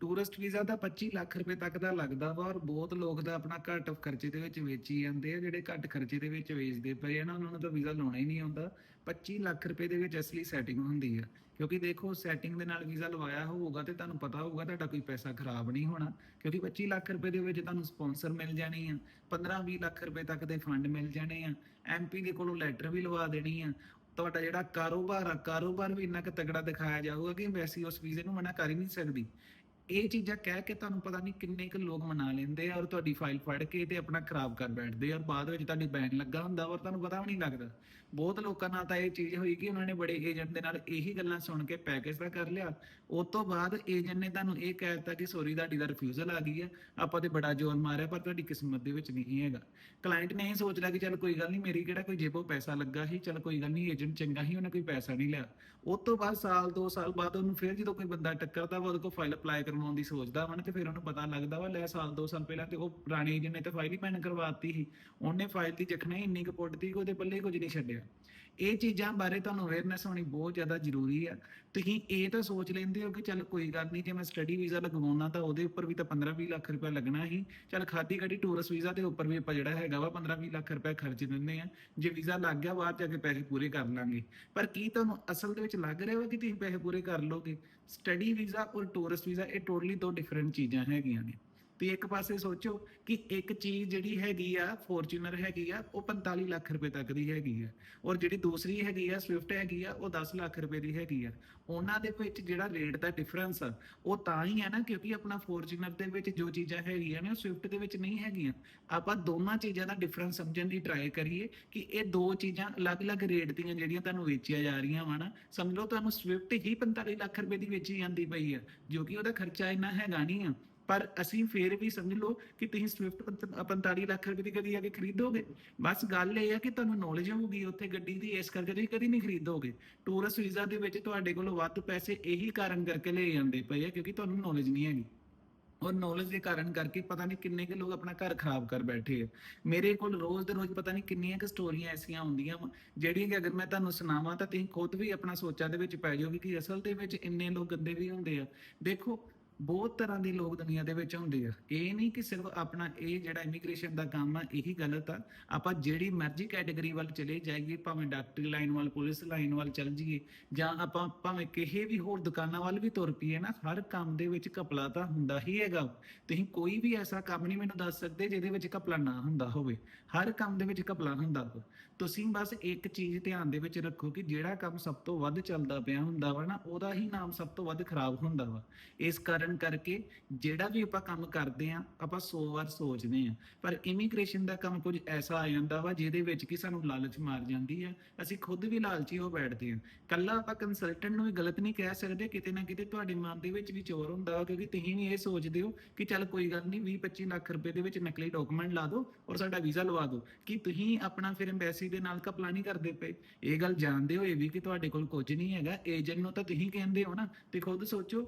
Tourist visa ਤਾਂ 25 ਲੱਖ ਰੁਪਏ ਤੱਕ ਦਾ ਲੱਗਦਾ ਵਾ ਔਰ ਬਹੁਤ ਲੋਕ ਤਾਂ ਆਪਣਾ ਘੱਟ ਖਰਚੇ ਦੇ ਵਿੱਚ ਵੇਚੀ ਜਾਂਦੇ ਆ, ਜਿਹੜੇ ਘੱਟ ਖਰਚੇ ਦੇ ਵਿੱਚ ਵੇਚਦੇ ਪਏ ਆ ਨਾ, ਉਹਨਾਂ ਨੂੰ ਤਾਂ ਵੀਜ਼ਾ ਲਾਉਣਾ ਹੀ ਨਹੀਂ ਆਉਂਦਾ। 25 ਲੱਖ ਰੁਪਏ ਦੇ ਵਿੱਚ ਅਸਲੀ ਸੈਟਿੰਗ ਹੁੰਦੀ ਆ। ਕਿਉਂਕਿ ਦੇਖੋ ਸੈਟਿੰਗ ਦੇ ਨਾਲ ਵੀਜ਼ਾ ਲਵਾਇਆ ਹੋਊਗਾ ਤੇ ਤੁਹਾਨੂੰ ਪਤਾ ਹੋਊਗਾ ਤੁਹਾਡਾ ਕੋਈ ਪੈਸਾ ਖਰਾਬ ਨਹੀਂ ਹੋਣਾ। ਕਿਉਂਕਿ 25 ਲੱਖ ਰੁਪਏ ਦੇ ਵਿੱਚ ਤੁਹਾਨੂੰ ਸਪਾਂਸਰ ਮਿਲ ਜਾਣੀ ਆ 15-20 ਲੱਖ ਰੁਪਏ ਤੱਕ ਦੇ ਫੰਡ ਮਿਲ ਜਾਣੇ ਆ ਐਮਪੀ ਦੇ ਕੋਲੋਂ ਲੈਟਰ ਵੀ ਲਵਾ ਦੇਣੀ ਆ। ਤੁਹਾਡਾ ਜਿਹੜਾ ਕਾਰੋਬਾਰ ਆ, ਕਾਰੋਬਾਰ ਵੀ ਇੰਨਾ ਕੁ ਤਗੜਾ ਦਿਖਾਇਆ ਜਾਊਗਾ ਕਿ ਐਮਬੈਸੀ ਉਸ ਵੀਜ਼ੇ ਨੂੰ ਮਨਾ ਕਰ ਹੀ ਨਹੀਂ ਸਕਦੀ। ਇਹ ਚੀਜ਼ਾਂ ਕਹਿ ਕੇ ਤੁਹਾਨੂੰ ਪਤਾ ਨਹੀਂ ਕਿੰਨੇ ਕੁ ਲੋਕ ਮਨਾ ਲੈਂਦੇ ਆ ਔਰ ਤੁਹਾਡੀ ਫਾਈਲ ਫੜ ਕੇ ਤੇ ਆਪਣਾ ਖਰਾਬ ਕਰ ਬੈਠਦੇ ਆ ਔਰ ਬਾਅਦ ਵਿੱਚ ਤੁਹਾਡੀ ਬੈਨ ਲੱਗਾ ਹੁੰਦਾ ਔਰ ਤੁਹਾਨੂੰ ਪਤਾ ਵੀ ਨਹੀਂ ਲੱਗਦਾ। ਬਹੁਤ ਲੋਕਾਂ ਨਾਲ ਤਾਂ ਇਹ ਚੀਜ਼ ਹੋਈ ਕਿ ਉਹਨਾਂ ਨੇ ਬੜੇ ਏਜੰਟ ਦੇ ਨਾਲ ਇਹੀ ਗੱਲਾਂ ਸੁਣ ਕੇ ਪੈਕੇਜ ਦਾ ਕਰ ਲਿਆ। ਉਸ ਤੋਂ ਬਾਅਦ ਏਜੰਟ ਨੇ ਤੁਹਾਨੂੰ ਇਹ ਕਹਿ ਦਿੱਤਾ ਕਿ ਸੌਰੀ ਤੁਹਾਡੀ ਦਾ ਰਿਫਿਊਜ਼ਲ ਆ ਗਈ ਹੈ ਆਪਾਂ ਤੇ ਬੜਾ ਜ਼ੋਰ ਮਾਰਿਆ, ਪਰ ਤੁਹਾਡੀ ਕਿਸਮਤ ਦੇ ਵਿੱਚ ਨਹੀਂ ਹੈਗਾ। ਕਲਾਇੰਟ ਨੇ ਇਹ ਸੋਚ ਲਿਆ ਕਿ ਚਲ ਕੋਈ ਗੱਲ ਨਹੀਂ ਮੇਰੀ ਕਿਹੜਾ ਕੋਈ ਜੇਬੋਂ ਪੈਸਾ ਲੱਗਾ ਸੀ, ਚਲ ਕੋਈ ਗੱਲ ਨਹੀਂ ਏਜੰਟ ਚੰਗਾ ਸੀ, ਉਹਨੇ ਕੋਈ ਪੈਸਾ ਨਹੀਂ ਲਿਆ। ਉਸ ਤੋਂ ਬਾਅਦ ਸਾਲ 2 ਸਾਲ ਬਾਅਦ ਉਹਨੂੰ ਫਿਰ ਜਦੋਂ ਕੋਈ ਬੰਦਾ ਟੱਕਰਦਾ ਵਾ, ਉਹਦੇ ਕੋਲ ਫਾਈਲ ਅਪਲਾਈ ਕਰਵਾਉਣ ਦੀ ਸੋਚਦਾ ਵਾ ਨਾ ਤੇ ਫਿਰ ਉਹਨੂੰ ਪਤਾ ਲੱਗਦਾ ਵਾ ਲੈ ਸਾਲ ਦੋ ਸਾਲ ਪਹਿਲਾਂ ਤੇ ਉਹ ਪੁਰਾਣੀ ਜਿਹਨੇ ਨੇ ਤੇ ਫਾਈਲ ਹੀ ਪੈਨ ਕਰਵਾਤੀ ਸੀ, ਉਹਨੇ ਫਾਈਲ ਦੀ ਜਖਣਾ ਇੰਨੀ ਕੁ ਪੁੱਟਦੀ ਕਿ ਉਹਦੇ ਪੱਲੇ ਕੁਝ ਨਹੀਂ ਛੱਡਿਆ। ਇਹ ਚੀਜ਼ਾਂ ਬਾਰੇ ਤੁਹਾਨੂੰ ਅਵੇਅਰਨੈਸ ਹੋਣੀ ਬਹੁਤ ਜ਼ਿਆਦਾ ਜ਼ਰੂਰੀ ਆ। ਤੁਸੀਂ ਇਹ ਤਾਂ ਸੋਚ ਲੈਂਦੇ ਹੋ ਕਿ ਚੱਲ ਕੋਈ ਗੱਲ ਨਹੀਂ, ਜੇ ਮੈਂ ਸਟੱਡੀ ਵੀਜ਼ਾ ਲਗਵਾਉਣਾ ਤਾਂ ਉਹਦੇ ਉੱਪਰ ਵੀ ਤਾਂ 15-20 ਲੱਖ ਰੁਪਏ ਲੱਗਣਾ ਹੀ। ਚੱਲ ਖਾਦੀ ਖੜੀ ਟੂਰਿਸਟ ਵੀਜ਼ਾ ਦੇ ਉੱਪਰ ਵੀ ਆਪਾਂ ਜਿਹੜਾ ਹੈਗਾ ਵਾ 15-20 ਲੱਖ ਰੁਪਏ ਖਰਚ ਦਿੰਦੇ ਆ। ਜੇ ਵੀਜ਼ਾ ਲੱਗ ਗਿਆ ਬਾਅਦ ਜਾ ਕੇ ਪੈਸੇ ਪੂਰੇ ਕਰ ਲਾਂਗੇ। ਪਰ ਕੀ ਤੁਹਾਨੂੰ ਅਸਲ ਦੇ ਵਿੱਚ ਲੱਗ ਰਿਹਾ ਵਾ ਕਿ ਤੁਸੀਂ ਪੈਸੇ ਪੂਰੇ ਕਰ ਲੋਗੇ ਸਟੱਡੀ ਵੀਜ਼ਾ ਔਰ ਟੂਰਿਸਟ ਵੀਜ਼ਾ ਇਹ ਟੋਟਲੀ ਦੋ ਡਿਫਰੈਂਟ ਚੀਜ਼ਾਂ ਹੈਗੀਆਂ ਨੇ। ਤੇ ਇੱਕ ਪਾਸੇ ਸੋਚੋ ਕਿ ਇੱਕ ਚੀਜ਼ ਜਿਹੜੀ ਹੈਗੀ ਆ ਫੋਰਚੂਨਰ ਹੈਗੀ ਆ, ਉਹ 45 ਲੱਖ ਰੁਪਏ ਤੱਕ ਦੀ ਹੈਗੀ ਆ। ਔਰ ਜਿਹੜੀ ਦੂਸਰੀ ਹੈਗੀ ਆ ਸਵਿਫਟ ਹੈਗੀ ਆ, ਉਹ 10 ਲੱਖ ਰੁਪਏ ਦੀ ਹੈਗੀ ਆ। ਉਹਨਾਂ ਦੇ ਵਿੱਚ ਜਿਹੜਾ ਰੇਟ ਦਾ ਡਿਫਰੈਂਸ ਆ, ਉਹ ਤਾਂ ਹੀ ਹੈ ਨਾ, ਕਿਉਂਕਿ ਆਪਣਾ ਫੋਰਚੂਨਰ ਦੇ ਵਿੱਚ ਜੋ ਚੀਜ਼ਾਂ ਹੈਗੀਆਂ ਨੇ, ਉਹ ਸਵਿਫਟ ਦੇ ਵਿੱਚ ਨਹੀਂ ਹੈਗੀਆਂ। ਆਪਾਂ ਦੋਨਾਂ ਚੀਜ਼ਾਂ ਦਾ ਡਿਫਰੈਂਸ ਸਮਝਣ ਦੀ ਟਰਾਈ ਕਰੀਏ ਕਿ ਇਹ ਦੋ ਚੀਜ਼ਾਂ ਅਲੱਗ-ਅਲੱਗ ਰੇਟ ਦੀਆਂ ਜਿਹੜੀਆਂ ਤੁਹਾਨੂੰ ਵੇਚੀਆਂ ਜਾ ਰਹੀਆਂ ਵਾ ਨਾ, ਸਮਝ ਲਓ ਤੁਹਾਨੂੰ ਸਵਿਫਟ ਹੀ 45 ਲੱਖ ਰੁਪਏ ਦੀ ਵੇਚੀ ਜਾਂਦੀ ਪਈ ਆ, ਜੋ ਕਿ ਉਹਦਾ ਖਰਚਾ ਇੰਨਾ ਹੈਗਾ ਨਹੀਂ ਆ। ਪਰ ਅਸੀਂ ਫੇਰ ਵੀ ਸਮਝ ਲਓ ਕਿ ਤੁਸੀਂ ਸਵਿਫਟ 45 ਲੱਖ ਰੁਪਏ ਦੀ ਕਦੀ ਆ ਕੇ ਖਰੀਦੋਗੇ। ਬਸ ਗੱਲ ਇਹ ਆ ਕਿ ਤੁਹਾਨੂੰ ਨੌਲੇਜ ਹੋਊਗੀ ਉੱਥੇ ਗੱਡੀ ਦੀ ਇਸ ਕਰਕੇ ਤੁਸੀਂ ਕਦੀ ਨਹੀਂ ਖਰੀਦੋਗੇ। ਟੂਰਿਸਟ ਵੀਜ਼ਾ ਦੇ ਵਿੱਚ ਤੁਹਾਡੇ ਕੋਲੋਂ ਵੱਧ ਪੈਸੇ ਇਹੀ ਕਾਰਨ ਕਰਕੇ ਲੈ ਜਾਂਦੇ ਪਏ ਆ ਕਿਉਂਕਿ ਤੁਹਾਨੂੰ ਨੌਲੇਜ ਨਹੀਂ ਹੈਗੀ। ਔਰ ਨੌਲੇਜ ਦੇ ਕਾਰਨ ਕਰਕੇ ਪਤਾ ਨਹੀਂ ਕਿੰਨੇ ਕੁ ਲੋਕ ਆਪਣਾ ਘਰ ਖਰਾਬ ਕਰ ਬੈਠੇ ਆ। ਮੇਰੇ ਕੋਲ ਰੋਜ਼ ਦੇ ਰੋਜ਼ ਪਤਾ ਨਹੀਂ ਕਿੰਨੀਆਂ ਕੁ ਸਟੋਰੀਆਂ ਐਸੀਆਂ ਹੁੰਦੀਆਂ ਵਾਂ, ਜਿਹੜੀਆਂ ਕਿ ਅਗਰ ਮੈਂ ਤੁਹਾਨੂੰ ਸੁਣਾਵਾਂ ਤਾਂ ਤੁਸੀਂ ਖੁਦ ਵੀ ਆਪਣਾ ਸੋਚਾਂ ਦੇ ਵਿੱਚ ਪੈ ਜਾਓਗੇ ਕਿ ਅਸਲ ਦੇ ਵਿੱਚ ਇੰਨੇ ਲੋਕ ਗੰਦੇ ਵੀ ਹੁੰਦੇ ਆ। ਦੇਖੋ ਬਹੁਤ ਤਰ੍ਹਾਂ ਦੇ ਲੋਕ ਦੁਨੀਆ ਦੇ ਵਿੱਚ ਹੁੰਦੇ ਆ। ਇਹ ਨਹੀਂ ਕਿ ਸਿਰਫ ਆਪਣਾ ਇਹ ਜਿਹੜਾ ਇਮੀਗ੍ਰੇਸ਼ਨ ਦਾ ਕੰਮ ਆ, ਇਹੀ ਗਲਤ ਆ। ਆਪਾਂ ਜਿਹੜੀ ਮਰਜ਼ੀ ਕੈਟਾਗਰੀ ਵੱਲ ਚਲੇ ਜਾਈਏ, ਭਾਵੇਂ ਡਾਕਟਰੀ ਲਾਈਨ ਵੱਲ, ਪੁਲਿਸ ਲਾਈਨ ਵੱਲ ਚੱਲ ਜਾਈਏ, ਜਾਂ ਆਪਾਂ ਭਾਵੇਂ ਕਿਸੇ ਵੀ ਹੋਰ ਦੁਕਾਨਾਂ ਵੱਲ ਵੀ ਤੁਰ ਪਈਏ ਨਾ, ਹਰ ਕੰਮ ਦੇ ਵਿੱਚ ਘਪਲਾ ਤਾਂ ਹੁੰਦਾ ਹੀ ਹੈਗਾ। ਤੁਸੀਂ ਕੋਈ ਵੀ ਐਸਾ ਕੰਮ ਨਹੀਂ ਮੈਨੂੰ ਦੱਸ ਸਕਦੇ ਜਿਹਦੇ ਵਿੱਚ ਘਪਲਾ ਨਾ ਹੁੰਦਾ ਹੋਵੇ। ਹਰ ਕੰਮ ਦੇ ਵਿੱਚ ਘਪਲਾ ਹੁੰਦਾ। ਤੁਸੀਂ ਬਸ ਇੱਕ ਚੀਜ਼ ਧਿਆਨ ਦੇ ਵਿੱਚ ਰੱਖੋ ਕਿ ਜਿਹੜਾ ਕੰਮ ਸਭ ਤੋਂ ਵੱਧ ਚੱਲਦਾ ਪਿਆ ਹੁੰਦਾ ਵਾ ਨਾ, ਉਹਦਾ ਹੀ ਨਾਮ ਸਭ ਤੋਂ ਵੱਧ ਖਰਾਬ ਹੁੰਦਾ ਵਾ। ਇਸ ਕਾਰਨ ਕਰਕੇ ਜਿਹੜਾ ਵੀ ਆਪਾਂ ਕੰਮ ਕਰਦੇ ਆ ਆਪਾਂ 100 ਵਾਰ ਸੋਚਦੇ ਆ ਪਰ ਇਮੀਗ੍ਰੇਸ਼ਨ ਦਾ ਕੰਮ ਕੁਝ ਐਸਾ ਆ ਜਾਂਦਾ ਵਾ ਜਿਹਦੇ ਵਿੱਚ ਕਿ ਸਾਨੂੰ ਲਾਲਚ ਮਾਰ ਜਾਂਦੀ ਆ। ਅਸੀਂ ਖੁਦ ਵੀ ਲਾਲਚੀ ਹੋ ਬੈਠਦੇ ਆ ਕੱਲਾ ਆਪਾਂ ਕੰਸਲਟੈਂਟ ਨੂੰ ਵੀ ਗਲਤ ਨਹੀਂ ਕਹਿ ਸਕਦੇ, ਕਿਤੇ ਨਾ ਕਿਤੇ ਤੁਹਾਡੇ ਮਨ ਦੇ ਵਿੱਚ ਵੀ ਚੋਰ ਹੁੰਦਾ ਵਾ ਕਿਉਂਕਿ ਤੁਸੀਂ ਵੀ ਇਹ ਸੋਚਦੇ ਹੋ ਕਿ ਚੱਲ ਕੋਈ ਗੱਲ ਨਹੀਂ 20 25 ਲੱਖ ਰੁਪਏ ਦੇ ਵਿੱਚ ਨਕਲੀ ਡਾਕੂਮੈਂਟ ਲਾ ਦਿਓ ਔਰ ਸਾਡਾ ਵੀਜ਼ਾ ਲਵਾ ਦਿਓ। ਕਿ ਤੁਸੀਂ ਆਪਣਾ ਫਿਰ ਐਮਬੈਸੀ ਦੇ ਨਾਲ ਕਪਲਾ ਨਹੀਂ ਕਰਦੇ ਪਏ। ਇਹ ਗੱਲ ਜਾਣਦੇ ਹੋਏ ਵੀ ਕਿ ਤੁਹਾਡੇ ਕੋਲ ਕੁਝ ਨਹੀਂ ਹੈਗਾ। ਏਜੰਟ ਨੂੰ ਤਾਂ ਤੁਸੀਂ ਕਹਿੰਦੇ ਹੋ ਨਾ ਤੇ ਖੁਦ ਸੋਚੋ,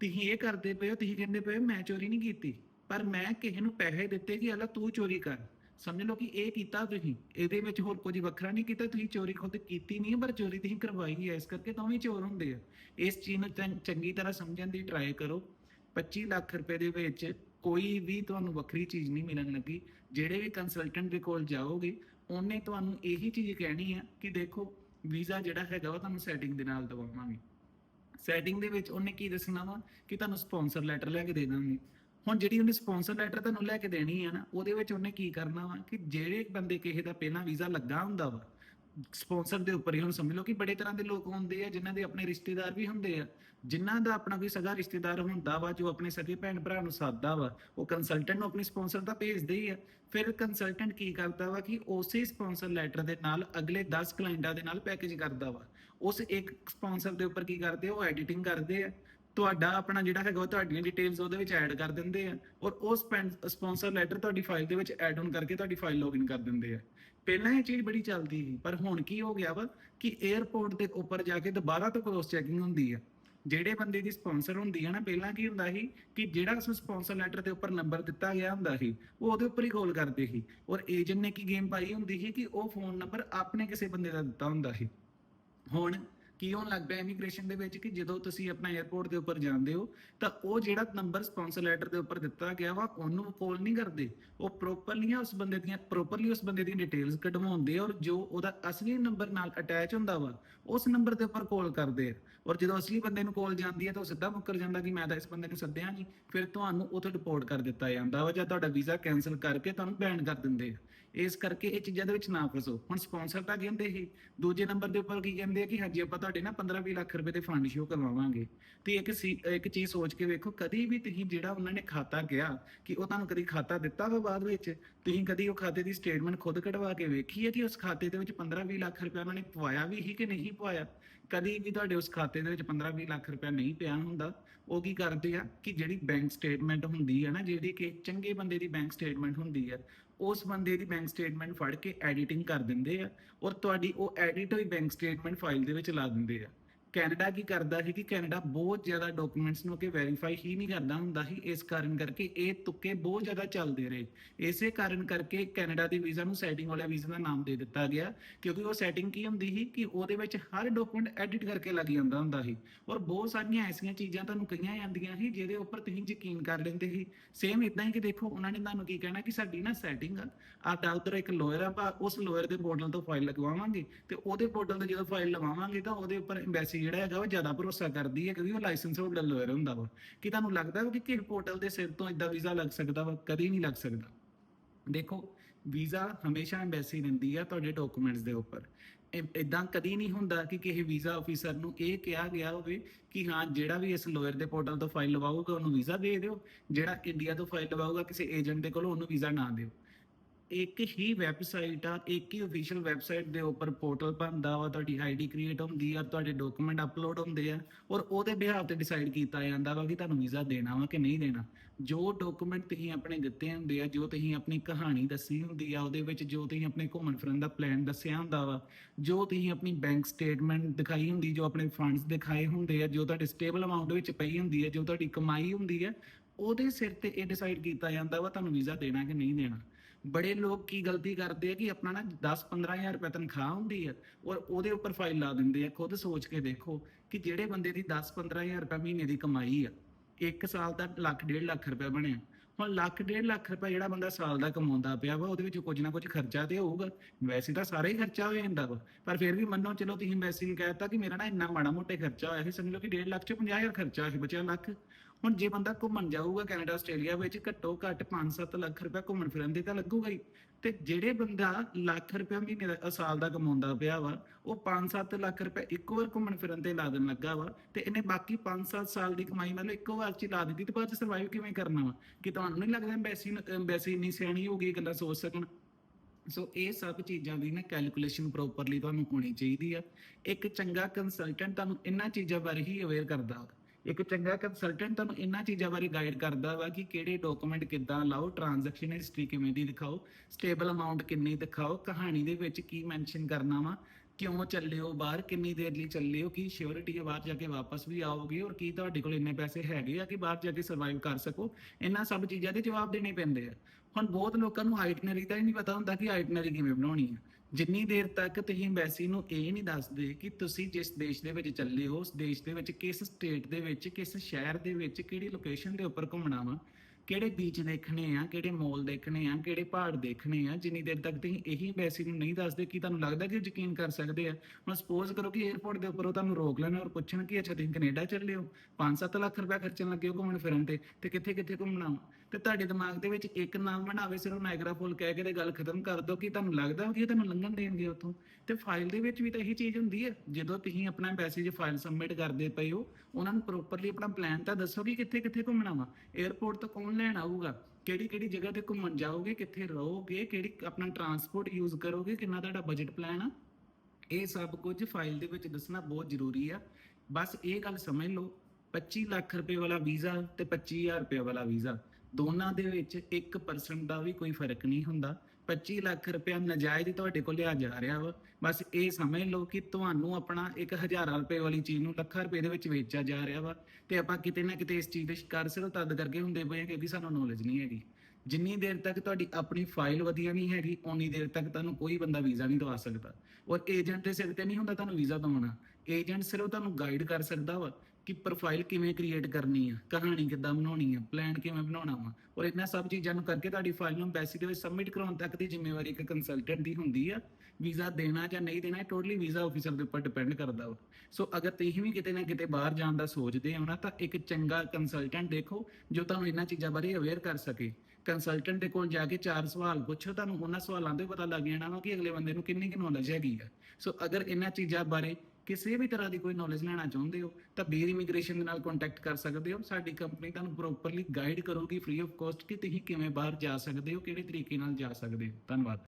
ਤੁਸੀਂ ਇਹ ਕਰਦੇ ਪਏ ਹੋ, ਤੁਸੀਂ ਕਹਿੰਦੇ ਪਏ ਮੈਂ ਚੋਰੀ ਨਹੀਂ ਕੀਤੀ। ਪਰ ਮੈਂ ਕਿਸੇ ਨੂੰ ਪੈਸੇ ਦਿੱਤੇ ਕਿ ਅਲਾ ਤੂੰ ਚੋਰੀ ਕਰ। ਸਮਝ ਲਓ ਕਿ ਇਹ ਕੀਤਾ ਤੁਸੀਂ। ਇਹਦੇ ਵਿੱਚ ਹੋਰ ਕੁਝ ਵੱਖਰਾ ਨਹੀਂ ਕੀਤਾ। ਤੁਸੀਂ ਚੋਰੀ ਖੁਦ ਕੀਤੀ ਨਹੀਂ ਪਰ ਚੋਰੀ ਤੁਸੀਂ ਕਰਵਾਈ ਹੈ। ਇਸ ਕਰਕੇ ਤਾਂ ਵੀ ਚੋਰ ਹੁੰਦੇ ਆ। ਇਸ ਚੀਜ਼ ਨੂੰ ਚੰਗੀ ਤਰ੍ਹਾਂ ਸਮਝਣ ਦੀ ਟਰਾਈ ਕਰੋ। 25 ਲੱਖ ਰੁਪਏ ਦੇ ਵਿੱਚ ਕੋਈ ਵੀ ਤੁਹਾਨੂੰ ਵੱਖਰੀ ਚੀਜ਼ ਨਹੀਂ ਮਿਲਣ ਲੱਗੀ। ਜਿਹੜੇ ਵੀ ਕੰਸਲਟੈਂਟ ਦੇ ਕੋਲ ਜਾਓਗੇ ਉਹਨੇ ਤੁਹਾਨੂੰ ਇਹੀ ਚੀਜ਼ ਕਹਿਣੀ ਆ ਕਿ ਦੇਖੋ, ਵੀਜ਼ਾ ਜਿਹੜਾ ਹੈਗਾ ਉਹ ਤੁਹਾਨੂੰ ਸੈਟਿੰਗ ਦੇ ਨਾਲ ਦਵਾਵਾਂਗੇ। ਸੈਟਿੰਗ ਦੇ ਵਿੱਚ ਉਹਨੇ ਕੀ ਦੱਸਣਾ ਵਾ ਕਿ ਤੁਹਾਨੂੰ ਸਪਾਂਸਰ ਲੈਟਰ ਲੈ ਕੇ ਦੇ ਦਾਂਗੇ। ਹੁਣ ਜਿਹੜੀ ਉਹਨੇ ਸਪਾਂਸਰ ਲੈਟਰ ਤੁਹਾਨੂੰ ਲੈ ਕੇ ਦੇਣੀ ਹੈ ਨਾ, ਉਹਦੇ ਵਿੱਚ ਉਹਨੇ ਕੀ ਕਰਨਾ ਵਾ ਕਿ ਜਿਹੜੇ ਬੰਦੇ ਕਿਸੇ ਦਾ ਪਹਿਲਾਂ ਵੀਜ਼ਾ ਲੱਗਾ ਹੁੰਦਾ ਵਾ ਸਪਾਂਸਰ ਦੇ ਉੱਪਰ ਹੀ ਹੁਣ ਸਮਝ ਲਓ ਕਿ ਬੜੇ ਤਰ੍ਹਾਂ ਦੇ ਲੋਕ ਹੁੰਦੇ ਆ, ਜਿਨ੍ਹਾਂ ਦੇ ਆਪਣੇ ਰਿਸ਼ਤੇਦਾਰ ਵੀ ਹੁੰਦੇ ਆ। ਜਿਨ੍ਹਾਂ ਦਾ ਆਪਣਾ ਕੋਈ ਸਗਾ ਰਿਸ਼ਤੇਦਾਰ ਹੁੰਦਾ ਵਾ, ਜੋ ਆਪਣੇ ਸਗੇ ਭੈਣ ਭਰਾ ਨੂੰ ਸਾਦਾ ਵਾ, ਉਹ ਕੰਸਲਟੈਂਟ ਨੂੰ ਆਪਣੀ ਸਪਾਂਸਰ ਦਾ ਭੇਜਦੇ ਹੀ ਆ। ਫਿਰ ਕੰਸਲਟੈਂਟ ਕੀ ਕਰਦਾ ਵਾ ਕਿ ਉਸੇ ਸਪਾਂਸਰ ਲੈਟਰ ਦੇ ਨਾਲ ਅਗਲੇ 10 ਕਲਾਇੰਟਾਂ ਦੇ ਨਾਲ ਪੈਕੇਜ ਕਰਦਾ ਵਾ। ਉਸ ਇੱਕ ਸਪਾਂਸਰ ਦੇ ਉੱਪਰ ਕੀ ਕਰਦੇ ਆ? ਉਹ ਐਡੀਟਿੰਗ ਕਰਦੇ ਆ। ਤੁਹਾਡਾ ਆਪਣਾ ਜਿਹੜਾ ਹੈਗਾ ਉਹ ਤੁਹਾਡੀਆਂ ਡਿਟੇਲਸ ਉਹਦੇ ਵਿੱਚ ਐਡ ਕਰ ਦਿੰਦੇ ਆ। ਔਰ ਉਹ ਸਪਾਂਸਰ ਲੈਟਰ ਤੁਹਾਡੀ ਫਾਈਲ ਦੇ ਵਿੱਚ ਐਡ ਆਨ ਕਰਕੇ ਤੁਹਾਡੀ ਫਾਈਲ ਲੌਗਇਨ ਕਰ ਦਿੰਦੇ ਆ। ਪਹਿਲਾਂ ਇਹ ਚੀਜ਼ ਬੜੀ ਚੱਲਦੀ ਸੀ, ਪਰ ਹੁਣ ਕੀ ਹੋ ਗਿਆ ਵਾ ਕਿ 에어ਪੋਰਟ ਦੇ ਉੱਪਰ ਜਾ ਕੇ ਦੁਬਾਰਾ ਤੋਂ ਕ੍ਰੋਸ ਚੈਕਿੰਗ ਹੁੰਦੀ ਆ। ਜਿਹੜੇ ਬੰਦੇ ਦੀ ਸਪਾਂਸਰ ਹੁੰਦੀ ਹੈ ਨਾ, ਪਹਿਲਾਂ ਕੀ ਹੁੰਦਾ ਸੀ ਕਿ ਜਿਹੜਾ ਉਸ ਸਪਾਂਸਰ ਲੈਟਰ ਦੇ ਉੱਪਰ ਨੰਬਰ ਦਿੱਤਾ ਗਿਆ ਹੁੰਦਾ ਸੀ, ਉਹ ਉਹਦੇ ਉੱਪਰ ਹੀ ਕਾਲ ਕਰਦੇ ਸੀ। ਔਰ ਏਜੰਟ ਨੇ ਕੀ ਗੇਮ ਪਾਈ ਹੁੰਦੀ ਸੀ ਕਿ ਉਹ ਫੋਨ ਨੰਬਰ ਆਪਣੇ ਕਿਸੇ ਬੰਦੇ ਦਾ ਦਿੱਤਾ ਹੁੰਦਾ ਸੀ। ਹੁਣ ਕੀ ਹੋਣ ਲੱਗ ਪਿਆ ਇਮੀਗ੍ਰੇਸ਼ਨ ਦੇ ਵਿੱਚ ਕਿ ਜਦੋਂ ਤੁਸੀਂ ਆਪਣਾ 에ਅਰਪੋਰਟ ਦੇ ਉੱਪਰ ਜਾਂਦੇ ਹੋ, ਤਾਂ ਉਹ ਜਿਹੜਾ ਨੰਬਰ ਸਪਾਂਸਰ ਲੈਟਰ ਦੇ ਉੱਪਰ ਦਿੱਤਾ ਗਿਆ ਵਾ, ਉਹਨੂੰ ਕਾਲ ਨਹੀਂ ਕਰਦੇ। ਉਹ ਪ੍ਰੋਪਰਲੀ ਉਸ ਬੰਦੇ ਦੀਆਂ ਪ੍ਰੋਪਰਲੀ ਉਸ ਬੰਦੇ ਦੀਆਂ ਡਿਟੇਲਸ ਕਢਵਾਉਂਦੇ ਔਰ ਜੋ ਉਹਦਾ ਅਸਲੀ ਨੰਬਰ ਨਾਲ ਅਟੈਚ ਹੁੰਦਾ ਵਾ, ਉਸ ਨੰਬਰ ਦੇ ਉੱਪਰ ਕਾਲ ਕਰਦੇ ਆ। ਔਰ ਜਦੋਂ ਅਸਲੀ ਬੰਦੇ ਨੂੰ ਕੋਲ ਜਾਂਦੀ ਹੈ ਤਾਂ ਉਹ ਸਿੱਧਾ ਮੁੱਕਰ ਜਾਂਦਾ ਕਿ ਮੈਂ ਤਾਂ ਇਸ ਬੰਦੇ ਨੂੰ ਸੱਦਿਆ ਨਹੀਂ। ਫਿਰ ਤੁਹਾਨੂੰ ਉੱਥੇ ਰਿਪੋਰਟ ਕਰ ਦਿੱਤਾ ਜਾਂਦਾ ਵਾ ਜਾਂ ਤੁਹਾਡਾ ਵੀਜ਼ਾ ਕੈਨਸਲ ਕਰਕੇ ਤੁਹਾਨੂੰ ਬੈਨ ਕਰ ਦਿੰਦੇ ਆ। ਇਸ ਕਰਕੇ ਇਹ ਚੀਜ਼ਾਂ ਦੇ ਵਿੱਚ ਨਾ ਫਸੋ। ਹੁਣ ਸਪਾਂਸਰ ਤਾਂ ਕਹਿੰਦੇ ਹੀ ਦੂਜੇ ਨੰਬਰ ਦੇ ਉੱਪਰ ਕੀ ਕਹਿੰਦੇ ਆ ਕਿ ਹਾਂਜੀ, ਆਪਾਂ ਤੁਹਾਡੇ ਨਾ 15-20 ਲੱਖ ਰੁਪਏ ਦੇ ਫੰਡ ਸ਼ੋ ਕਰਵਾਵਾਂਗੇ। ਤੇ ਇੱਕ ਸੀ- ਇੱਕ ਚੀਜ਼ ਸੋਚ ਕੇ ਵੇਖੋ, ਕਦੀ ਵੀ ਤੁਸੀਂ ਜਿਹੜਾ ਉਹਨਾਂ ਨੇ ਖਾਤਾ ਗਿਆ ਕਿ ਉਹ ਤੁਹਾਨੂੰ ਕਦੀ ਖਾਤਾ ਦਿੱਤਾ ਵਾ ਬਾਅਦ ਵਿੱਚ? ਤੁਸੀਂ ਕਦੀ ਉਹ ਖਾਤੇ ਦੀ ਸਟੇਟਮੈਂਟ ਖੁਦ ਕਢਵਾ ਕੇ ਵੇਖੀ ਹੈ ਕਿ ਉਸ ਖਾਤੇ ਦੇ ਵਿੱਚ 15-20 ਲੱਖ ਰੁਪਏ ਉਹਨਾਂ ਨੇ ਪਵਾਇਆ ਵੀ ਹੀ ਕਿ ਨਹੀਂ ਪਵਾਇਆ? ਕਦੀ ਵੀ ਤੁਹਾਡੇ ਉਸ ਖਾਤੇ ਖਾਤੇ ਦੇ ਵਿੱਚ 15-20 ਲੱਖ ਰੁਪਏ ਨਹੀਂ ਪਿਆ ਹੁੰਦਾ, ਉਹ ਕੀ ਕਰਦੇ ਆ ਕਿ ਜਿਹੜੀ ਬੈਂਕ ਸਟੇਟਮੈਂਟ ਹੁੰਦੀ ਹੈ ਨਾ, ਜਿਹੜੀ ਕਿ ਚੰਗੇ ਬੰਦੇ ਦੀ ਬੈਂਕ ਸਟੇਟਮੈਂਟ ਹੁੰਦੀ ਹੈ ਉਸ ਬੰਦੇ ਦੀ ਬੈਂਕ ਸਟੇਟਮੈਂਟ ਫੜ ਕੇ ਐਡੀਟਿੰਗ ਕਰ ਦਿੰਦੇ ਆ ਔਰ ਤੁਹਾਡੀ ਉਹ ਐਡਿਟ ਹੋਈ ਬੈਂਕ ਸਟੇਟਮੈਂਟ ਫਾਈਲ ਦੇ ਵਿੱਚ ਲਾ ਦਿੰਦੇ ਆ। ਕੈਨੇਡਾ ਕੀ ਕਰਦਾ ਸੀ ਕਿ ਕੈਨੇਡਾ ਬਹੁਤ ਜ਼ਿਆਦਾ ਡਾਕੂਮੈਂਟਸ ਨੂੰ ਕਿ ਵੈਰੀਫਾਈ ਹੀ ਨਹੀਂ ਕਰਦਾ ਹੁੰਦਾ ਸੀ, ਇਸ ਕਾਰਨ ਕਰਕੇ ਇਹ ਤੁੱਕੇ ਬਹੁਤ ਜ਼ਿਆਦਾ ਚੱਲਦੇ ਰਹੇ। ਇਸੇ ਕਾਰਨ ਕਰਕੇ ਕੈਨੇਡਾ ਦੇ ਵੀਜ਼ਾ ਨੂੰ ਸੈਟਿੰਗ ਵਾਲਾ ਵੀਜ਼ਾ ਦਾ ਨਾਮ ਦੇ ਦਿੱਤਾ ਗਿਆ, ਕਿਉਂਕਿ ਉਹ ਸੈਟਿੰਗ ਕੀ ਹੁੰਦੀ ਸੀ ਕਿ ਉਹਦੇ ਵਿੱਚ ਹਰ ਡਾਕੂਮੈਂਟ ਐਡਿਟ ਕਰਕੇ ਲੱਗ ਜਾਂਦਾ ਹੁੰਦਾ ਸੀ। ਔਰ ਬਹੁਤ ਸਾਰੀਆਂ ਐਸੀਆਂ ਚੀਜ਼ਾਂ ਤੁਹਾਨੂੰ ਕਹੀਆਂ ਜਾਂਦੀਆਂ ਸੀ, ਜਿਹਦੇ ਉੱਪਰ ਤੁਸੀਂ ਯਕੀਨ ਕਰ ਲੈਂਦੇ ਸੀ। ਸੇਮ ਇਦਾਂ ਹੀ ਕਿ ਦੇਖੋ, ਉਹਨਾਂ ਨੇ ਤੁਹਾਨੂੰ ਕੀ ਕਹਿਣਾ ਕਿ ਸਾਡੀ ਨਾ ਸੈਟਿੰਗ ਆ ਆਡਾ ਉਧਰ ਇੱਕ ਲੋਅਰ ਆ ਆਪਾਂ ਉਸ ਲੋਅਰ ਦੇ ਪੋਰਟਲ ਤੋਂ ਫਾਈਲ ਲਗਵਾਵਾਂਗੇ, ਤੇ ਉਹਦੇ ਪੋਰਟਲ ਤੇ ਜਦੋਂ ਫਾਈਲ ਲਗਾਵਾਂਗੇ ਤਾਂ ਉਹਦੇ ਉੱਪਰ ਐਮਬੈਸੀ ਜਿਹੜਾ ਹੈਗਾ ਉਹ ਜ਼ਿਆਦਾ ਭਰੋਸਾ ਕਰਦੀ ਹੈ, ਕਿਉਂਕਿ ਉਹ ਲਾਇਸੈਂਸ ਹੋਲਡਰ ਲੋਅਰ ਹੁੰਦਾ ਵਾ। ਕਿ ਤੁਹਾਨੂੰ ਲੱਗਦਾ ਵਾ ਕਿ ਕਿਸ ਪੋਰਟਲ ਦੇ ਸਿਰ ਤੋਂ ਇਦਾਂ ਵੀਜ਼ਾ ਲੱਗ ਸਕਦਾ ਵਾ? ਕਦੀ ਨਹੀਂ ਲੱਗ ਸਕਦਾ। ਦੇਖੋ, ਵੀਜ਼ਾ ਹਮੇਸ਼ਾ ਐਮਬੈਸੀ ਦਿੰਦੀ ਆ ਤੁਹਾਡੇ ਡਾਕੂਮੈਂਟਸ ਦੇ ਉੱਪਰ। ਇਦਾਂ ਕਦੀ ਨਹੀਂ ਹੁੰਦਾ ਕਿ ਕਿਸੇ ਵੀਜ਼ਾ ਆਫੀਸਰ ਨੂੰ ਇਹ ਕਿਹਾ ਗਿਆ ਹੋਵੇ ਕਿ ਹਾਂ, ਜਿਹੜਾ ਵੀ ਇਸ ਲੋਅਰ ਦੇ ਪੋਰਟਲ ਤੋਂ ਫਾਈਲ ਲਵਾਊਗਾ, ਉਹਨੂੰ ਵੀਜ਼ਾ ਦੇ ਦਿਓ। ਜਿਹੜਾ ਇੰਡੀਆ ਤੋਂ ਫਾਈਲ ਲਵਾਊਗਾ, ਕਿਸੇ ਏਜੰਟ ਦੇ ਕੋਲ, ਉਹਨੂੰ ਵੀਜ਼ਾ ਨਾ ਦਿਓ। ਇੱਕ ਹੀ ਵੈਬਸਾਈਟ ਆ, ਇੱਕ ਹੀ ਅਫੀਸ਼ੀਅਲ ਵੈਬਸਾਈਟ ਦੇ ਉੱਪਰ ਪੋਰਟਲ ਬਣਦਾ ਵਾ, ਤੁਹਾਡੀ ਆਈਡੀ ਕ੍ਰੀਏਟ ਹੁੰਦੀ ਆ, ਤੁਹਾਡੇ ਡਾਕੂਮੈਂਟ ਅਪਲੋਡ ਹੁੰਦੇ ਆ, ਔਰ ਉਹਦੇ ਬਿਹਾਫ ਤੇ ਡਿਸਾਈਡ ਕੀਤਾ ਜਾਂਦਾ ਵਾ ਕਿ ਤੁਹਾਨੂੰ ਵੀਜ਼ਾ ਦੇਣਾ ਵਾ ਕਿ ਨਹੀਂ ਦੇਣਾ। ਜੋ ਡਾਕੂਮੈਂਟ ਤੁਸੀਂ ਆਪਣੇ ਦਿੱਤੇ ਹੁੰਦੇ ਆ, ਜੋ ਤੁਸੀਂ ਆਪਣੀ ਕਹਾਣੀ ਦੱਸੀ ਹੁੰਦੀ ਆ, ਉਹਦੇ ਵਿੱਚ ਜੋ ਤੁਸੀਂ ਆਪਣੇ ਘੁੰਮਣ ਫਿਰਨ ਦਾ ਪਲਾਨ ਦੱਸਿਆ ਹੁੰਦਾ ਵਾ, ਜੋ ਤੁਸੀਂ ਆਪਣੀ ਬੈਂਕ ਸਟੇਟਮੈਂਟ ਦਿਖਾਈ ਹੁੰਦੀ, ਜੋ ਆਪਣੇ ਫੰਡਸ ਦਿਖਾਏ ਹੁੰਦੇ ਆ, ਜੋ ਤੁਹਾਡੇ ਸਟੇਬਲ ਅਮਾਉਂਟ ਵਿੱਚ ਪਈ ਹੁੰਦੀ ਹੈ ਜੋ ਤੁਹਾਡੀ ਕਮਾਈ ਹੁੰਦੀ ਹੈ ਉਹਦੇ ਸਿਰ ਤੇ ਇਹ ਡਿਸਾਈਡ ਕੀਤਾ ਜਾਂਦਾ ਵਾ ਤੁਹਾਨੂੰ ਵੀਜ਼ਾ ਦੇਣਾ ਕਿ ਨਹੀਂ ਦੇਣਾ। ਬੜੇ ਲੋਕ ਕੀ ਗਲਤੀ ਕਰਦੇ ਆ ਕਿ ਆਪਣਾ ਨਾ 10-15000 ਰੁਪਏ ਤਨਖਾਹ ਹੁੰਦੀ ਹੈ ਔਰ ਉਹਦੇ ਉੱਪਰ ਫਾਈਲ ਲਾ ਦਿੰਦੇ ਆ, ਖੁਦ ਸੋਚ ਕੇ ਦੇਖੋ ਕਿ ਜਿਹੜੇ ਬੰਦੇ ਦੀ 10-15000 ਰੁਪਏ ਮਹੀਨੇ ਦੀ ਕਮਾਈ ਆ, ਇੱਕ ਸਾਲ ਦਾ ਲੱਖ ਡੇਢ ਲੱਖ ਰੁਪਏ ਬਣਿਆ। ਹੁਣ ਲੱਖ ਡੇਢ ਲੱਖ ਰੁਪਏ ਜਿਹੜਾ ਬੰਦਾ ਸਾਲ ਦਾ ਕਮਾਉਂਦਾ ਪਿਆ ਵਾ, ਉਹਦੇ ਵਿੱਚ ਕੁਝ ਨਾ ਕੁਝ ਖਰਚਾ ਤੇ ਹੋਊਗਾ। ਵੈਸੇ ਤਾਂ ਸਾਰਾ ਹੀ ਖਰਚਾ ਹੋ ਜਾਂਦਾ ਵਾ, ਪਰ ਫਿਰ ਵੀ ਮੰਨੋ ਚਲੋ ਤੁਸੀਂ ਵੈਸੇ ਹੀ ਕਹਿਤਾ ਕਿ ਮੇਰਾ ਨਾ ਇੰਨਾ ਮਾੜਾ ਮੋਟੇ ਖਰਚਾ ਹੋਇਆ ਸੀ, ਸਮਝ ਲਓ ਕਿ ਡੇਢ ਲੱਖ ਚ 50000 ਖਰਚਾ ਹੋਇਆ ਸੀ, ਬਚਿਆ ਲੱਖ। ਹੁਣ ਜੇ ਬੰਦਾ ਘੁੰਮਣ ਜਾਊਗਾ ਕੈਨੇਡਾ, ਆਸਟ੍ਰੇਲੀਆ ਵਿੱਚ ਘੱਟੋ ਘੱਟ 5-7 ਲੱਖ ਰੁਪਏ ਘੁੰਮਣ ਫਿਰਨ ਦੇ ਤਾਂ ਲੱਗੂਗਾ ਹੀ। ਤੇ ਜਿਹੜੇ ਬੰਦਾ ਲੱਖ ਰੁਪਏ ਮਹੀਨੇ ਦਾ ਸਾਲ ਦਾ ਕਮਾਉਂਦਾ ਪਿਆ ਵਾ, ਉਹ 5-7 ਲੱਖ ਰੁਪਏ ਇੱਕੋ ਵਾਰ ਘੁੰਮਣ ਫਿਰਨ ਤੇ ਲਾ ਦੇਣ ਲੱਗਾ ਵਾ ਤੇ ਇਹਨੇ ਬਾਕੀ 5-7 ਸਾਲ ਦੀ ਕਮਾਈ ਮਤਲਬ ਇੱਕੋ ਵਾਰ ਚ ਲਾ ਦਿੱਤੀ ਤੇ ਬਾਅਦ ਚ ਸਰਵਾਈਵ ਕਿਵੇਂ ਕਰਨਾ ਵਾ? ਕਿ ਤੁਹਾਨੂੰ ਨਹੀਂ ਲੱਗਦਾ ਐਮਬੈਸੀ ਐਮਬੈਸੀ ਇੰਨੀ ਸਿਆਣੀ ਹੋ ਗਈ ਗੱਲਾਂ ਸੋਚ ਸਕਣ? ਸੋ ਇਹ ਸਭ ਚੀਜ਼ਾਂ ਦੀ ਨਾ ਕੈਲਕੂਲੇਸ਼ਨ ਪ੍ਰੋਪਰਲੀ ਤੁਹਾਨੂੰ ਹੋਣੀ ਚਾਹੀਦੀ ਆ। ਇੱਕ ਚੰਗਾ ਕੰਸਲਟੈਂਟ ਤੁਹਾਨੂੰ ਇਹਨਾਂ ਚੀਜ਼ਾਂ ਬਾਰੇ ਹੀ ਅਵੇਅਰ ਕਰਦਾ ਵਾ। ਇੱਕ ਚੰਗਾ ਕੰਸਲਟੈਂਟ ਤੁਹਾਨੂੰ ਇਹਨਾਂ ਚੀਜ਼ਾਂ ਬਾਰੇ ਗਾਈਡ ਕਰਦਾ ਵਾ ਕਿ ਕਿਹੜੇ ਡਾਕੂਮੈਂਟ ਕਿੱਦਾਂ ਲਾਓ ਟ੍ਰਾਂਜੈਕਸ਼ਨ ਹਿਸਟਰੀ ਕਿਵੇਂ ਦੀ ਦਿਖਾਓ ਸਟੇਬਲ ਅਮਾਉਂਟ ਕਿੰਨੀ ਦਿਖਾਓ, ਕਹਾਣੀ ਦੇ ਵਿੱਚ ਕੀ ਮੈਂਸ਼ਨ ਕਰਨਾ ਵਾ, ਕਿਉਂ ਚੱਲੇ ਹੋ ਬਾਹਰ, ਕਿੰਨੀ ਦੇਰ ਲਈ ਚੱਲੇ ਹੋ, ਕੀ ਸ਼ਿਓਰਿਟੀ ਹੈ, ਬਾਹਰ ਜਾ ਕੇ ਵਾਪਸ ਵੀ ਆਓਗੇ ਔਰ ਕੀ ਤੁਹਾਡੇ ਕੋਲ ਇੰਨੇ ਪੈਸੇ ਹੈਗੇ ਆ ਕਿ ਬਾਹਰ ਜਾ ਕੇ ਸਰਵਾਈਵ ਕਰ ਸਕੋ, ਇਹਨਾਂ ਸਭ ਚੀਜ਼ਾਂ ਦੇ ਜਵਾਬ ਦੇਣੇ ਪੈਂਦੇ ਆ। ਹੁਣ ਬਹੁਤ ਲੋਕਾਂ ਨੂੰ ਆਈਟਨਰੀ ਦਾ ਹੀ ਨਹੀਂ ਪਤਾ ਹੁੰਦਾ ਕਿ ਆਈਟਨਰੀ ਕਿਵੇਂ ਬਣਾਉਣੀ ਹੈ ਜਿੰਨੀ ਦੇਰ ਤੱਕ ਤੁਸੀਂ ਐਮਬੈਸੀ ਨੂੰ ਇਹ ਨਹੀਂ ਦੱਸਦੇ ਕਿ ਤੁਸੀਂ ਜਿਸ ਦੇਸ਼ ਦੇ ਵਿੱਚ ਚੱਲੇ ਹੋ, ਉਸ ਦੇਸ਼ ਦੇ ਵਿੱਚ ਕਿਸ ਸਟੇਟ ਦੇ ਵਿੱਚ, ਕਿਸ ਸ਼ਹਿਰ ਦੇ ਵਿੱਚ, ਕਿਹੜੀ ਲੋਕੇਸ਼ਨ ਦੇ ਉੱਪਰ ਘੁੰਮਣਾ ਵਾ, ਕਿਹੜੇ ਬੀਚ ਦੇਖਣੇ ਆ, ਕਿਹੜੇ ਮਾਲ ਦੇਖਣੇ ਆ, ਕਿਹੜੇ ਪਹਾੜ ਦੇਖਣੇ ਆ, ਜਿੰਨੀ ਦੇਰ ਤੱਕ ਤੁਸੀਂ ਇਹੀ ਐਮਬੈਸੀ ਨੂੰ ਨਹੀਂ ਦੱਸਦੇ ਕਿ ਤੁਹਾਨੂੰ ਲੱਗਦਾ ਕਿ ਯਕੀਨ ਕਰ ਸਕਦੇ ਆ ਹੁਣ ਸਪੋਜ਼ ਕਰੋ ਕਿ 에어ਪੋਰਟ ਦੇ ਉੱਪਰ ਉਹ ਤੁਹਾਨੂੰ ਰੋਕ ਲੈਣ ਔਰ ਪੁੱਛਣ ਕਿ ਅੱਛਾ ਤੁਸੀਂ ਕੈਨੇਡਾ ਚੱਲੇ ਹੋ 5-7 ਲੱਖ ਰੁਪਏ ਖਰਚਣ ਲੱਗੇ ਹੋ ਘੁੰਮਣ ਫਿਰਨ ਤੇ ਤੇ ਕਿੱਥੇ ਕਿੱਥੇ ਘੁੰਮਣਾ ਵਾ? ਤੇ ਤੁਹਾਡੇ ਦਿਮਾਗ ਦੇ ਵਿੱਚ ਇੱਕ ਨਾਮ ਬਣਾਵੇ, ਸਿਰਫ ਨਾਇਗਰਾ ਫੋਲ ਕਹਿ ਕੇ ਤੇ ਗੱਲ ਖਤਮ ਕਰ ਦੋ ਕਿ ਤੁਹਾਨੂੰ ਲੱਗਦਾ ਕਿ ਤੁਹਾਨੂੰ ਲੰਘਣ ਦੇਣਗੇ ਉੱਥੋਂ? ਤੇ ਫਾਈਲ ਦੇ ਵਿੱਚ ਵੀ ਤਾਂ ਇਹੀ ਚੀਜ਼ ਹੁੰਦੀ ਹੈ, ਜਦੋਂ ਤੁਸੀਂ ਆਪਣਾ ਮੈਸੇਜ ਫਾਈਲ ਸਬਮਿਟ ਕਰਦੇ ਪਏ ਹੋ, ਉਹਨਾਂ ਨੂੰ ਪ੍ਰੋਪਰਲੀ ਆਪਣਾ ਪਲਾਨ ਤਾਂ ਦੱਸੋ ਕਿ ਕਿੱਥੇ ਕਿੱਥੇ ਘੁੰਮਣਾ ਵਾ 에어ਪੋਰਟ ਤੋਂ ਕੌਣ ਲੈਣ ਆਊਗਾ, ਕਿਹੜੀ ਕਿਹੜੀ ਜਗ੍ਹਾ ਤੇ ਘੁੰਮਣ ਜਾਓਗੇ, ਕਿੱਥੇ ਰਹੋਗੇ, ਕਿਹੜੀ ਆਪਣਾ ਟਰਾਂਸਪੋਰਟ ਯੂਜ਼ ਕਰੋਗੇ, ਕਿੰਨਾ ਤੁਹਾਡਾ ਬਜਟ ਪਲਾਨ ਆ? ਇਹ ਸਭ ਕੁਝ ਫਾਈਲ ਦੇ ਵਿੱਚ ਦੱਸਣਾ ਬਹੁਤ ਜ਼ਰੂਰੀ ਆ। ਬਸ ਇਹ ਗੱਲ ਸਮਝ ਲਓ 25 ਲੱਖ ਰੁਪਏ ਵਾਲਾ ਵੀਜ਼ਾ ਤੇ 25000 ਰੁਪਏ ਵਾਲਾ ਵੀਜ਼ਾ ਦੋਨਾਂ ਦੇ ਵਿੱਚ 1% ਦਾ ਵੀ ਕੋਈ ਫ਼ਰਕ ਨਹੀਂ ਹੁੰਦਾ। 25 ਲੱਖ ਰੁਪਇਆ ਨਜਾਇਜ਼ ਤੁਹਾਡੇ ਕੋਲ ਲਿਆ ਜਾ ਰਿਹਾ ਵਾ। ਬਸ ਇਹ ਸਮਝ ਲਓ ਕਿ ਤੁਹਾਨੂੰ ਆਪਣਾ 1000 ਰੁਪਏ ਵਾਲੀ ਚੀਜ਼ ਨੂੰ ਲੱਖਾਂ ਰੁਪਏ ਦੇ ਵਿੱਚ ਵੇਚਿਆ ਜਾ ਰਿਹਾ ਵਾ ਤੇ ਆਪਾਂ ਕਿਤੇ ਨਾ ਕਿਤੇ ਇਸ ਚੀਜ਼ ਦੇ ਸ਼ਿਕਾਰ ਸਿਰਫ ਤਦ ਕਰਕੇ ਹੁੰਦੇ ਪਏ ਆ ਕਿਉਂਕਿ ਸਾਨੂੰ ਨੌਲੇਜ ਨਹੀਂ ਹੈਗੀ। ਜਿੰਨੀ ਦੇਰ ਤੱਕ ਤੁਹਾਡੀ ਆਪਣੀ ਫਾਈਲ ਵਧੀਆ ਨਹੀਂ ਹੈਗੀ ਉਨੀ ਦੇਰ ਤੱਕ ਤੁਹਾਨੂੰ ਕੋਈ ਬੰਦਾ ਵੀਜ਼ਾ ਨਹੀਂ ਦਵਾ ਸਕਦਾ। ਔਰ ਏਜੰਟ ਦੇ ਸਿਰ ਤੇ ਨਹੀਂ ਹੁੰਦਾ ਤੁਹਾਨੂੰ ਵੀਜ਼ਾ ਦਵਾਉਣਾ। ਏਜੰਟ ਸਿਰਫ ਤੁਹਾਨੂੰ ਗਾਈਡ ਕਰ ਸਕਦਾ ਵਾ ਕਿ ਪ੍ਰੋਫਾਈਲ ਕਿਵੇਂ ਕ੍ਰੀਏਟ ਕਰਨੀ ਆ, ਕਹਾਣੀ ਕਿੱਦਾਂ ਬਣਾਉਣੀ ਆ ਪਲਾਨ ਕਿਵੇਂ ਬਣਾਉਣਾ ਵਾ। ਔਰ ਇਹਨਾਂ ਸਭ ਚੀਜ਼ਾਂ ਨੂੰ ਕਰਕੇ ਤੁਹਾਡੀ ਫਾਈਲ ਨੂੰ ਐਮਬੈਸੀ ਦੇ ਵਿੱਚ ਸਬਮਿਟ ਕਰਾਉਣ ਤੱਕ ਦੀ ਜ਼ਿੰਮੇਵਾਰੀ ਇੱਕ ਕੰਸਲਟੈਂਟ ਦੀ ਹੁੰਦੀ ਆ। ਵੀਜ਼ਾ ਦੇਣਾ ਜਾਂ ਨਹੀਂ ਦੇਣਾ ਟੋਟਲੀ ਵੀਜ਼ਾ ਆਫੀਸਰ ਦੇ ਉੱਪਰ ਡਿਪੈਂਡ ਕਰਦਾ ਵਾ। ਸੋ ਅਗਰ ਤੁਸੀਂ ਵੀ ਕਿਤੇ ਨਾ ਕਿਤੇ ਬਾਹਰ ਜਾਣ ਦਾ ਸੋਚਦੇ ਹੋ ਨਾ, ਤਾਂ ਇੱਕ ਚੰਗਾ ਕੰਸਲਟੈਂਟ ਦੇਖੋ, ਜੋ ਤੁਹਾਨੂੰ ਇਹਨਾਂ ਚੀਜ਼ਾਂ ਬਾਰੇ ਅਵੇਅਰ ਕਰ ਸਕੇ। ਕੰਸਲਟੈਂਟ ਦੇ ਕੋਲ ਜਾ ਕੇ ਚਾਰ ਸਵਾਲ ਪੁੱਛੋ, ਤੁਹਾਨੂੰ ਉਹਨਾਂ ਸਵਾਲਾਂ ਤੋਂ ਪਤਾ ਲੱਗ ਜਾਣਾ ਵਾ ਕਿ ਅਗਲੇ ਬੰਦੇ ਨੂੰ ਕਿੰਨੀ ਕੁ ਨੌਲੇਜ ਹੈਗੀ ਆ। ਸੋ ਅਗਰ ਇਹਨਾਂ ਚੀਜ਼ਾਂ ਬਾਰੇ ਕਿਸੇ ਵੀ ਤਰ੍ਹਾਂ ਦੀ ਕੋਈ ਨੌਲੇਜ ਲੈਣਾ ਚਾਹੁੰਦੇ ਹੋ, ਤਾਂ ਬੀਰ ਇਮੀਗ੍ਰੇਸ਼ਨ ਦੇ ਨਾਲ ਕੰਟੈਕਟ ਕਰ ਸਕਦੇ ਹੋ। ਸਾਡੀ ਕੰਪਨੀ ਤੁਹਾਨੂੰ ਪ੍ਰੋਪਰਲੀ ਗਾਈਡ ਕਰੂਗੀ ਫ੍ਰੀ ਆਫ ਕਾਸਟ ਕਿ ਤੁਸੀਂ ਕਿਵੇਂ ਬਾਹਰ ਜਾ ਸਕਦੇ ਹੋ, ਕਿਹੜੇ ਤਰੀਕੇ ਨਾਲ ਜਾ ਸਕਦੇ ਹੋ। ਧੰਨਵਾਦ।